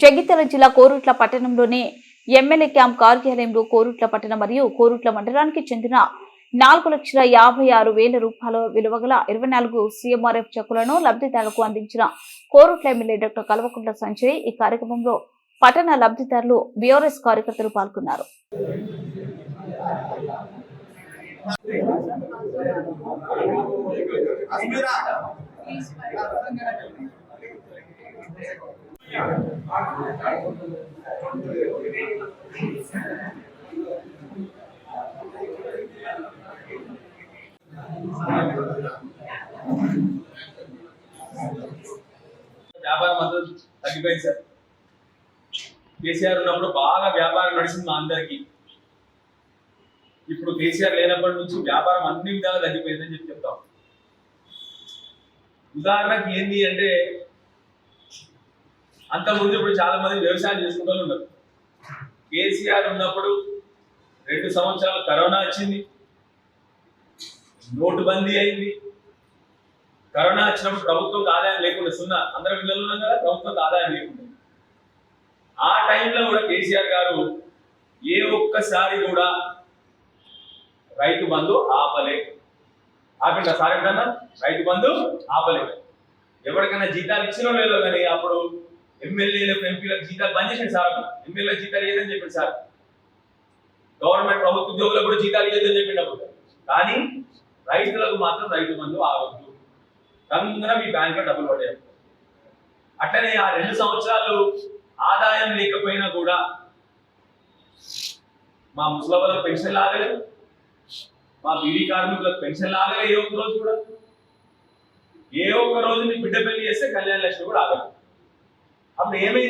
జగిత్యాల జిల్లా కోరుట్ల పట్టణంలోని MLA camp కార్యాలయంలో కోరుట్ల పట్టణ మరియు కోరుట్ల మండలానికి చెందిన నాలుగు లక్షల యాభై ఆరు వేల రూపాయల విలువ గల ఇరవై నాలుగు సీఎంఆర్ఎఫ్ చెక్కులను లబ్ధిదారులకు అందించిన కోరుట్ల ఎమ్మెల్యే డాక్టర్ కల్వకుంట్ల సంజయ్ ఈ కార్యక్రమంలో పట్టణ లబ్ధిదారులు బిఆర్ఎస్ కార్యకర్తలు పాల్గొన్నారు. వ్యాపారం అందరూ తగ్గిపోయింది సార్. కేసీఆర్ ఉన్నప్పుడు బాగా వ్యాపారం నడిచింది మా అందరికి. ఇప్పుడు కేసీఆర్ లేనప్పటి నుంచి వ్యాపారం అన్ని విధాలు తగ్గిపోయిందని చెప్పి చెప్తాం. ఉదాహరణకి ఏంది అంటే అంతకుముందు ఇప్పుడు చాలా మంది వ్యవసాయం చేసుకుంటూ ఉన్నారు. కేసీఆర్ ఉన్నప్పుడు రెండు సంవత్సరాలు కరోనా వచ్చింది. నోటుబందీ అయింది. కరోనా వచ్చినప్పుడు ప్రభుత్వం ఆదాయం లేకుండా సున్నా అందరం పిల్లలు ఉన్నాం కదా ప్రభుత్వం ఆదాయం లేకుండా. ఆ టైంలో కూడా కేసీఆర్ గారు ఏ ఒక్కసారి కూడా రైతు బంధు ఆపలే. ఆపిందా సార్ ఎప్పుడన్నా? రైతు బంధు ఆపలే. ఎవరికైనా జీతాలు ఇచ్చినో లేదో కానీ అప్పుడు ఎమ్మెల్యేలకు ఎంపీలకు జీతాలు బంద్ చేసిండు సార్. ఎమ్మెల్యే జీతాలు లేదని చెప్పిండు సార్. గవర్నమెంట్ ప్రభుత్వ ఉద్యోగులకు కూడా జీతాలు లేదని చెప్పిండు అప్పుడు. కానీ రైతులకు మాత్రం రైతు బంధు ఆగొద్దు. రంగున మీ బ్యాంకులో డబ్బులు పడ్డాయి. అట్లనే ఆ రెండు సంవత్సరాలు ఆదాయం లేకపోయినా కూడా మా ముసలవాళ్ళకి పెన్షన్ లాగలేదు మా బీడీ కార్మికులకు పెన్షన్ లాగలే ఏ ఒక్క రోజు కూడా. ఏ ఒక్క రోజు మీ బిడ్డ పెళ్ళి చేస్తే కళ్యాణ లక్ష్మి కూడా ఆగదు. అప్పుడు ఏమైంది